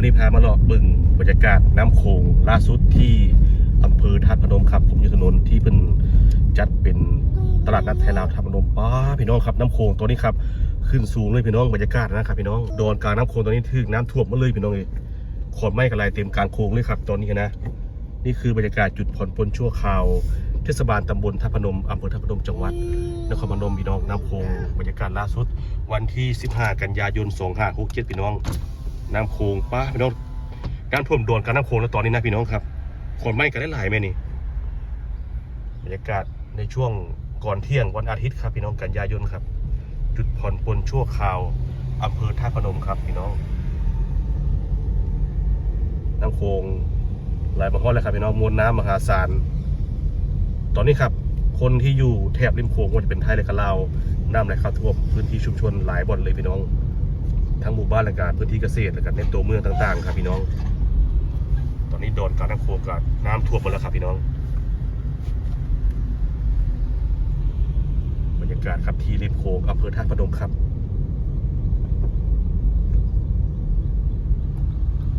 วันนี้พามาเลาะบึงบรรยากาศน้ำโขงล่าสุดที่อำเภอธาตุพนมครับผมอยู่ถนนที่เป็นจัดเป็นตลาดนัดไทยลาวธาตุพนมป้าพี่น้องครับน้ำโขงตัวนี้ครับขึ้นสูงเลยพี่น้องบรรยากาศนะครับพี่น้องโดนกลางน้ำโขงตัวนี้ถึกน้ำท่วมมาเลยพี่น้องเลยขอนไม้กระไรเต็มกลางโขงเลยครับตอนนี้นะ นี่คือบรรยากาศจุดผ่อนปลนชั่วคราวเทศบาลตำบลท่าพนมอำเภอท่าพนมจังหวัดนครพนมพี่น้องน้ำโขงบรรยากาศล่าสุด วันที่ 15 กันยายน 2567พี่น้อง น้ำโขงป้าพี่น้องการท่วมโดนการน้ำโขงแล้วตอนนี้นะพี่น้องครับขนไม้กันได้หลายไหมนี่บรรยากาศในช่วงก่อนเที่ยงวันอาทิตย์ครับ พี่น้องกันยายนครับ จุดผ่อนปลนชั่วคราวอำเภอท่าพนมครับพี่น้อง น้ำโขงไหลมาฮอดแล้วครับพี่น้องมวลน้ำมหาศาลตอนนี้ครับ คนที่อยู่แถบริมโขงว่าจะเป็นไทยและก็ลาวน้ำไหลเข้าท่วมพื้นที่ชุมชนหลายบ่อนเลยพี่น้อง ทั้งหมู่บ้านและการพื้นที่เกษตรและก็ในตัวเมืองต่างๆ ครับพี่น้อง ตอนนี้โดนการน้ำโขงกับน้ำท่วมหมดแล้วครับพี่น้อง บรรยากาศครับที่ริมโขงอำเภอท่าพนมครับ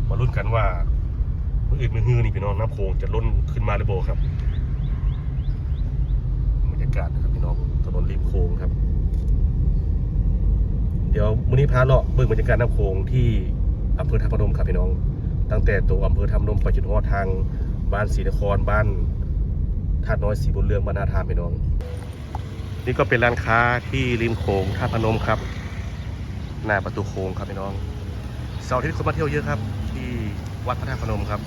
มาลุ้นกันว่าเมื่ออื่นเมื่อฮือนี่พี่น้องน้ำโขงจะล้นขึ้นมาหรือเปล่าครับ บรรยากาศนะครับพี่น้องถนนริมโขงครับ เดี๋ยวมื้อ นี้พาเลาะเบิ่งบรรยากาศน้ำโขงที่อำเภอท่าพนมครับพี่น้อง ตั้งแต่ตัวอำเภอท่าพนมไปจนฮอดทางบ้านศรีนครบ้านท่าน้อยศรีบุญเรืองบ้านนาทามพี่น้อง นี่ก็เป็นร้านค้าที่ริมโขงท่าพนมครับ หน้าประตูโขงครับพี่น้องเสาร์อาทิตย์คนมาเที่ยวเยอะครับ ที่วัดพระธาตุพนมครับ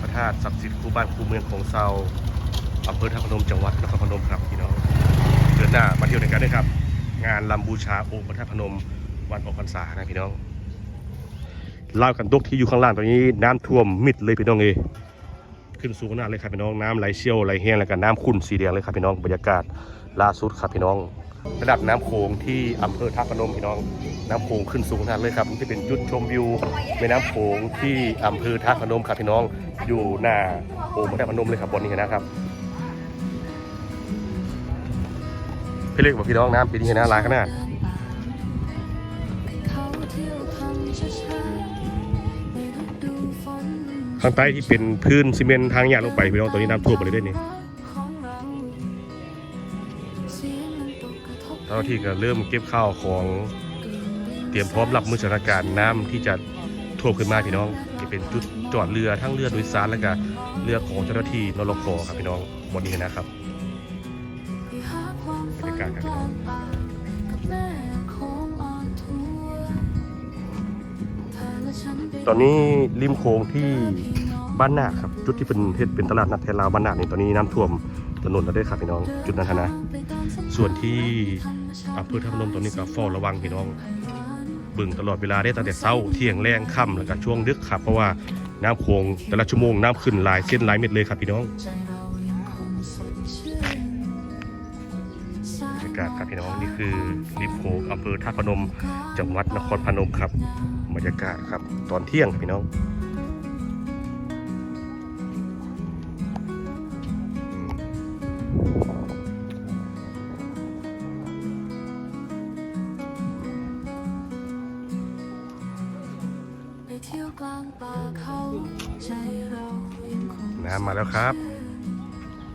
พระธาตุศักดิ์สิทธิ์คู่บ้านคู่เมืองของเซาอำเภอท่าพนมจังหวัดนครพนมครับพี่น้องเดือนหน้ามาเที่ยวในกันด้วยครับ งานลำบูชาองค์พระธาตุพนม วันออกพรรษานะพี่น้องเล่าวกันตกที่อยู่ข้างล่างตอนนี้น้ำท่วมมิดเลยพี่น้องเอขึ้นสูงขนาดเลยครับพี่น้องน้ำไหลเชี่ยวไหลแห้งแล้วก็น้ำขุ่นสีแดงเลยครับพี่น้องบรรยากาศล่าสุดครับพี่น้อง ระดับน้ำโขงที่อำเภอท่าพนมพี่น้อง น้ำโขงขึ้นสูงขนาดเลยครับที่เป็นจุดชมวิวแม่น้ำโขงที่อำเภอท่าพนมครับพี่น้องอยู่หน้าโองค์พระธาพนมเลยครับบนนี้นะครับพี่เล็กบอกพี่น้องน้ำปีนี้นะหลายขนาด ข้างใต้ที่เป็นพื้นซีเมนต์ทางหยาลงไปพี่น้องตอนนี้น้ำท่วมหมดเลยด้วยนี่เจ้าหน้าที่ก็เริ่มเก็บข้าวของเตรียมพร้อมรับมือสถานการณ์น้ำที่จะท่วมขึ้นมาพี่น้องที่เป็นจุดจอดเรือทั้งเรือโดยสารและก็เรือของเจ้าหน้าที่นรขครับพี่น้องบนนี้นะครับบรรยากาศครับพี่น้อง ตอนนี้ริมโค้งที่บ้านนาครับ จุดที่เป็นเทศเป็นตลาดนัดไทยลาวบ้านนาคนี่ตอนนี้น้ำท่วมถนนแล้วด้วยครับพี่น้อง จุดนั้นนะ ส่วนที่อำเภอท่าพนมตอนนี้ก็เฝ้าระวังพี่น้องบึงตลอดเวลาได้ตั้งแต่เช้าเที่ยงแรงค่ำแล้วก็ช่วงดึกครับ เพราะว่าน้ำโขงแต่ละชั่วโมงน้ำขึ้นหลายเส้นหลายเม็ดเลยครับพี่น้องบรรยากาศครับพี่น้องนี่คือริมโขงอำเภอท่าพนม จังหวัดนครพนมครับ บรรยากาศครับ ตอนเที่ยงครับพี่น้องอืมไปเที่ยวกลางป่าเขาใจเรายังคงน้ำมาแล้วครับ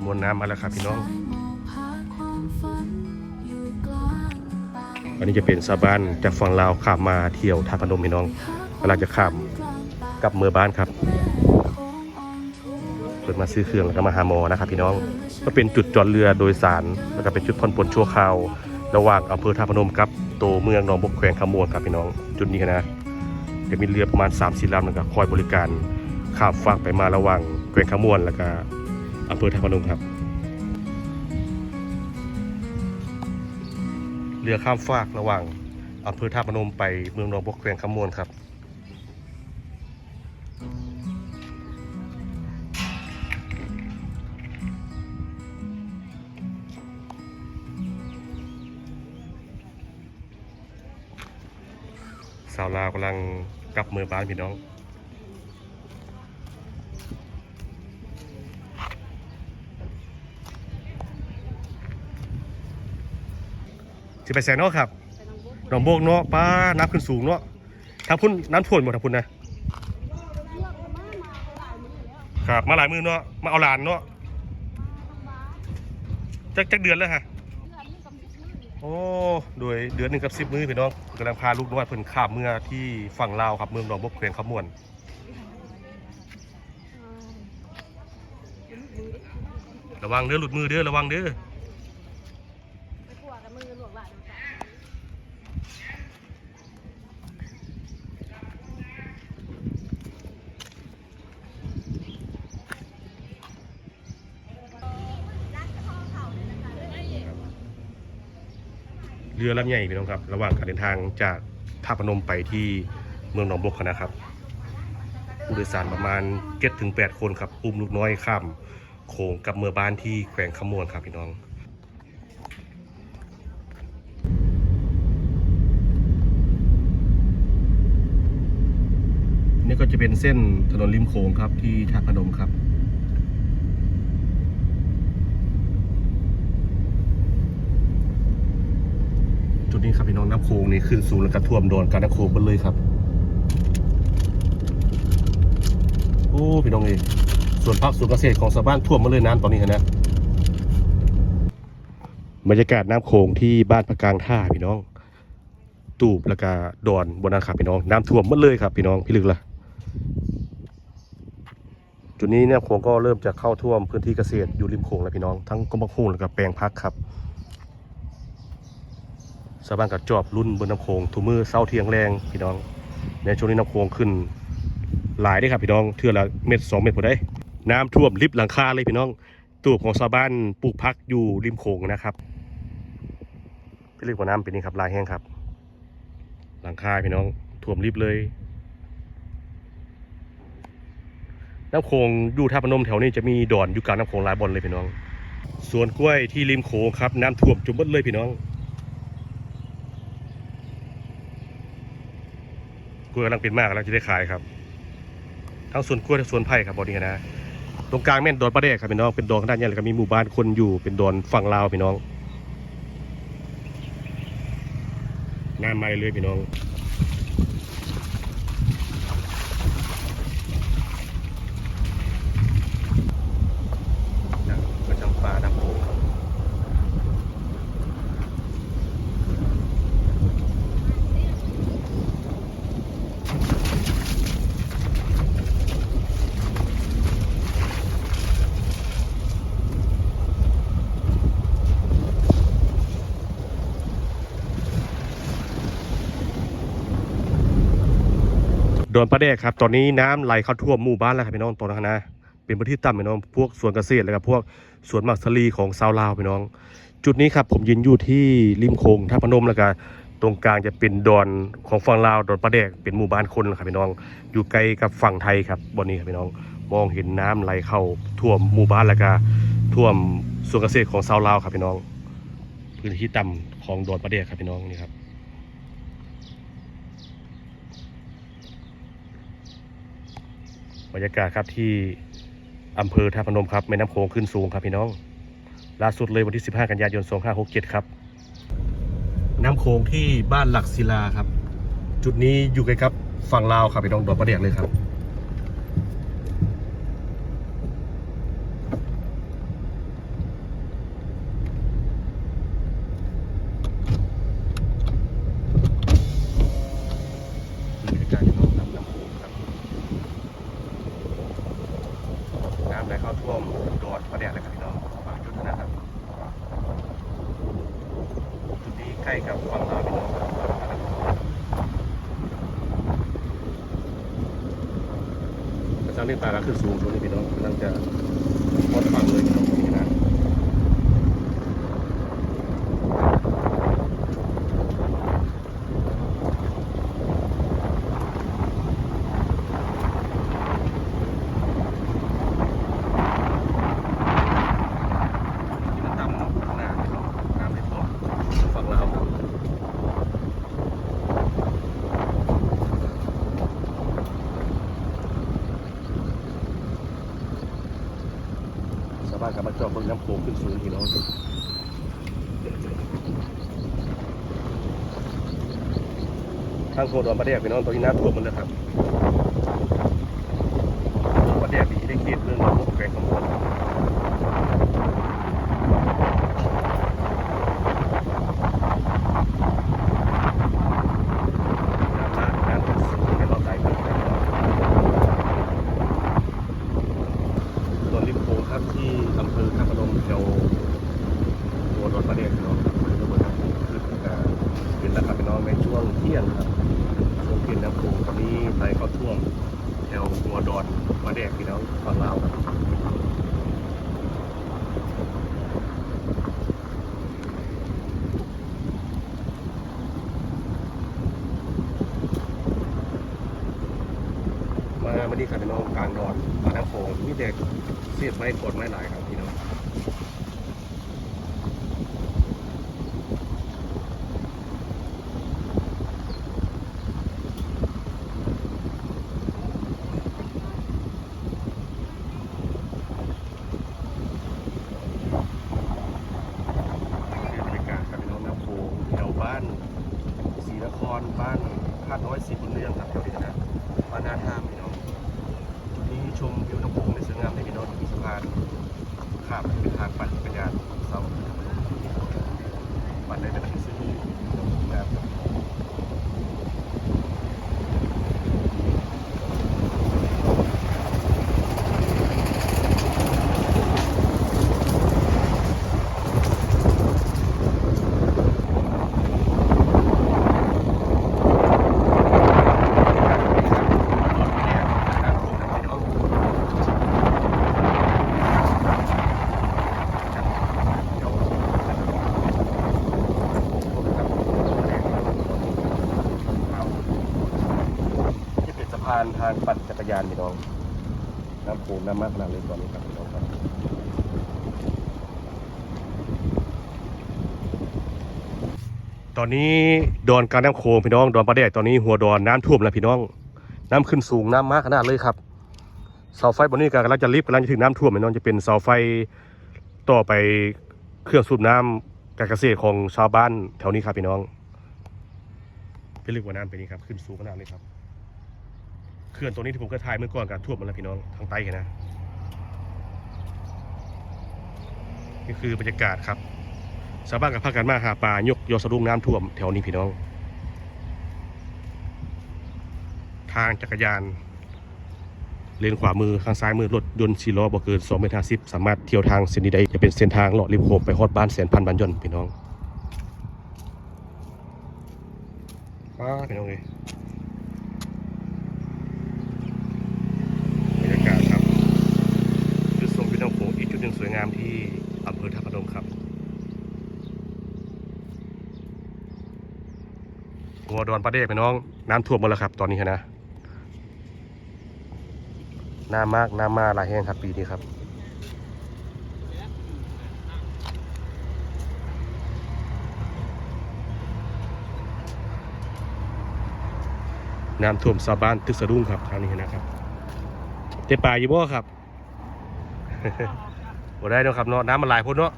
มวลน้ำมาแล้วครับพี่น้อง อันนี้จะเป็นชาบ้านจากฝั่งลาวข้ามมาเที่ยวท่าพนมพี่น้องเวลาจะข้ามกลับเมืองบ้านครับเปิดมาซื้อเครื่องแล้วก็มาหาหมอนะครับพี่น้องก็เป็นจุดจอดเรือโดยสารแล้วก็เป็นจุดผ่อนปลนชั่วคราวระหว่างอำเภอท่าพนมกับตัวเมืองหนองบกแขวงขมวนครับพี่น้อง จุดนี้นะจะมีเรือประมาณ3ามสี่ลำแล้วก็คอยบริการข้ามฝั่งไปมาระหว่างแขวงขมวนแล้วก็อำเภอท่าพนมครับ เรือข้ามฟากระหว่างอำเภอท่าพนมไปเมืองหนองบกแขวงขมวนครับสาวลาวกำลังกลับมือบ้านพี่น้อง จะไปแสนเนาะครับหนองโบกเนาะป้าน้ำขึ้นสูงเนาะทางพุ่นน้ำท่วมหมดทางพุ่นนะครับมาหลายมือเนาะมาเอาหลานเนาะจักจักเดือนแล้วฮะโอ้โดยเดือนหนึ่งกับสิบมือพี่น้องกำลังพาลูกน้อยเพิ่นข้ามเมื่อที่ฝั่งลาวครับเมืองหนองบกแขวงขมวนระวังเด้อหลุดมือเด้อระวังเด้อ เรือลำใหญ่พี่น้องครับ ระหว่างการเดินทางจากท่าพนมไปที่เมืองหนองบกนะครับผู้โดยสารประมาณเจ็ดถึงแปดคนครับอุ้มลูกน้อยข้ามโขงกับเมืองบ้านที่แขวงขมวนครับพี่น้องนี่ก็จะเป็นเส้นถนนริมโขงครับที่ท่าพนมครับ นี้ครับพี่น้องน้ำโขงนี่ขึ้นสูงแล้วก็ท่วมโดนการน้ำโขงหมดเลยครับ โอ้พี่น้องเอยส่วนภาคส่วนเกษตรของชาวบ้านท่วมมาเลยน้ำตอนนี้นะบรรยากาศน้ำโขงที่บ้านพะกลางท่าพี่น้อง ตูบแล้วก็ดอนบนนั้นครับพี่น้องน้ำท่วมหมดเลยครับพี่น้องพี่ลึกละจุดนี้เนี่ยโขงก็เริ่มจะเข้าท่วมพื้นที่เกษตรอยู่ริมโขงแล้วพี่น้องทั้งกรมโขงแล้วก็แปลงพักครับ ชาวบ้านกับจอบรุ่นบนน้ำโขงทุกมือเศร้าเทียงแรงพี่น้อง ในช่วงนี้น้ำโขงขึ้น หลายได้ครับพี่น้องเทื่อละเม็ดสองเม็ดพอได้ น้ำท่วมริบหลังคาเลยพี่น้องตูบของชาวบ้านปลูกพักอยู่ริมโขงนะครับพี่เรียกว่าน้ำเป็นนี่ครับลายแห้งครับ หลังคาพี่น้องท่วมริบเลย น้ำโขงอยู่ท่าพนมแถวนี้จะมีดอนอยู่กลางน้ำโขงหลายบอนเลยพี่น้องสวนกล้วยที่ริมโขงครับน้ำท่วมจุ่มหมดเลยพี่น้อง กล้ วกำลังเป็นมากแล้วจะได้ขายครับ ทั้งสวนกล้วยทั้งสวนไผ่ครับบอดี้นะ ตรงกลางแม่นดอนประเดกครับพี่น้อง เป็นดอนขนาด้านนี้แล้วก็มีหมู่บ้านคนอยู่ เป็นดอนฝั่งลาวพี่น้องน้ำมาเรื่อยๆพี่น้อง นะประจำปลาน้ำโขงครับ โดนประเดกครับ ตอนนี้น้ำไหลเข้าท่วมหมู่บ้านแล้วครับพี่น้องตอนนั้นะเป็นพื้นที่ต่ำพี่น้องพวกสวนเกษตรแล้วก็พวกสวนมักสลีของชาวลาวพี่น้อง จุดนี้ครับผมยืนอยู่ที่ริมโขงท่าพนมแล้วก็ตรงกลางจะเป็นดอนของฝั่งลาวดอนประเดกเป็นหมู่บ้านคนครับพี่น้อง อยู่ไกลกับฝั่งไทยครับบนนี้ครับพี่น้องมองเห็นน้ำไหลเข้าท่วมหมู่บ้านแล้วก็ท่วมสวนเกษตรของชาวลาวครับพี่น้อง พื้นที่ต่ำของดอนประเดกครับพี่น้องนี่ครับ บรรยากาศครับที่อำเภอท่าพนมครับแม่น้ำโขงขึ้นสูงครับพี่น้องล่าสุดเลยวันที่ 15 กันยายน 2567 ครับ น้ำโขงที่บ้านหลักศิลาครับ จุดนี้อยู่ใกล้กับฝั่งลาวครับพี่น้องดอกประเดียกเลยครับ บรรยากาศที่น้องน้ำน้ำโขงครับ น้ำไหลเข้าท่วมดอนประเดียกเลยครับพี่น้องบางจุดนะครับ จุดนี้ใกล้กับฝั่งลาวพี่น้องครับกระซังเล่นปลาก็ขึ้นสูงช่วงนี้พี่น้องกำลังจะหมดฝั่งเลยพี่น้องตรงนี้นะที่มันต่ำข้างหน้าพี่น้องน้ำไม่ท่วมฝั่งลาวครับ ชาวบ้านกลับมาจอบเบิ่งน้ำโขงขึ้นสูงพี่น้องทางโคดอนมาเดียกพี่น้องตอนนี้น้ำท่วมหมดแล้วครับประเดียกมีได้เขตเมือง ไหลเข้าท่วมแถวหัวดอนมาแดกพี่น้องฝั่งลาวครับมามาดีครับพี่น้องกลางดอนปลาน้ำโขงมีเด็กเสียบไม้กดไม้หลายครับพี่น้อง คือบรรยากาศกับพี่น้องน้ำโขงแถวบ้านศรีนครบ้านคาดน้อยสีบุญเรืองครับแถวนี้นะบ้านนาท่ามพี่น้องจุดนี้ชมวิวน้ำโขงในสวยงามในพี่น้องมีสะพานข้ามเป็นทางปั่นจักรยานเสาปั่นได้เป็นที่ซื้อนะครับ ที่เป็นสะพานทางปั่นจักรยานพี่น้อง น้ำโขงน้ำมากขนาดเลยตอนนี้ครับพี่น้องครับตอนนี้ดอนการน้ำโขงพี่น้องดอนปลาแดกตอนนี้หัวดอนน้ำท่วมแล้วพี่น้อง น้ำขึ้นสูงน้ำมากขนาดเลยครับเสาไฟบนนี้กำลังจะรีบกำลังจะถึงน้ำท่วมพี่น้องจะเป็นเสาไฟต่อไปเครื่องสูบน้ำการเกษตรของชาวบ้านแถวนี้ครับพี่น้องเป็นลึกกว่าน้ำไปนี้ครับขึ้นสูงขนาดเลยครับ เขื่อนตัวนี้ที่ผมเคยถ่ายเมื่อก่อนการท่วมหมาแล้วพี่น้องทางใต้กันนะนี่คือบรรยากาศครับชาวบ้านกับพากันมาหาปลายกยอสะดุ้งน้ำท่วมแถวนี้พี่น้อง ทางจักรยาน เลนขวามือข้างซ้ายมือรถยนต์ชีล้อบ่เกิน2เมตร50สามารถเที่ยวทางเส้นนี้ได้จะเป็นเส้นทางเลาะริมโขงไปฮอดบ้านแสนพันบ้านยนต์พี่น้องว้าพี่น้องเลยากาศครับจุดชมพี่น้องโขงอีกจุดหนึ่งสวยงามที่อำเภอท่าพนมครับหัว ดอนประเดชพี่น้อง น้ำท่วมหมดแล้วครับ ตอนนี้นะน้ามากน้ามาหลายแห้งครับปีนี้ครับน้ำท่วมชาวบ้านตึกสะดุ้งครับทางนี้นะครับเตป่าอยู่บ่ครับบ่ได้เนาะครับเนาะน้ำมันหลายพ้นเนาะ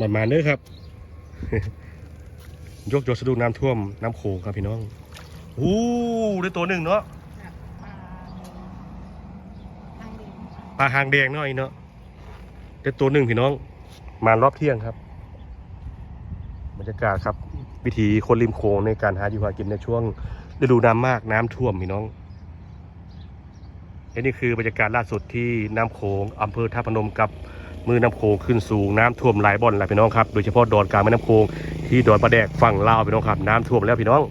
มันมาเด้อครับ ยกยกสะดุ้งน้ำท่วมน้ำโขงครับพี่น้องอู้ได้ตัวหนึ่งเนาะปลาทางเดินปลาหางแดงเนาะอีเนาะได้ตัวหนึ่งพี่น้อง มารอบเที่ยงครับบรรยากาศครับ วิถีคนริมโขงในการหาอยู่หากินในช่วงฤดูน้ำมากน้ำท่วมพี่น้องและนี่คือบรรยากาศล่าสุดที่น้ำโขงอำเภอท่าพนมกับ มือน้ำโขงขึ้นสูงน้ำท่วมหลายบ่อนหลายพี่น้องครับโดยเฉพาะดอนกลางแม่น้ำโขงที่ดอนประแดกฝั่งลาวพี่น้องครับน้ำท่วมแล้วพี่น้อง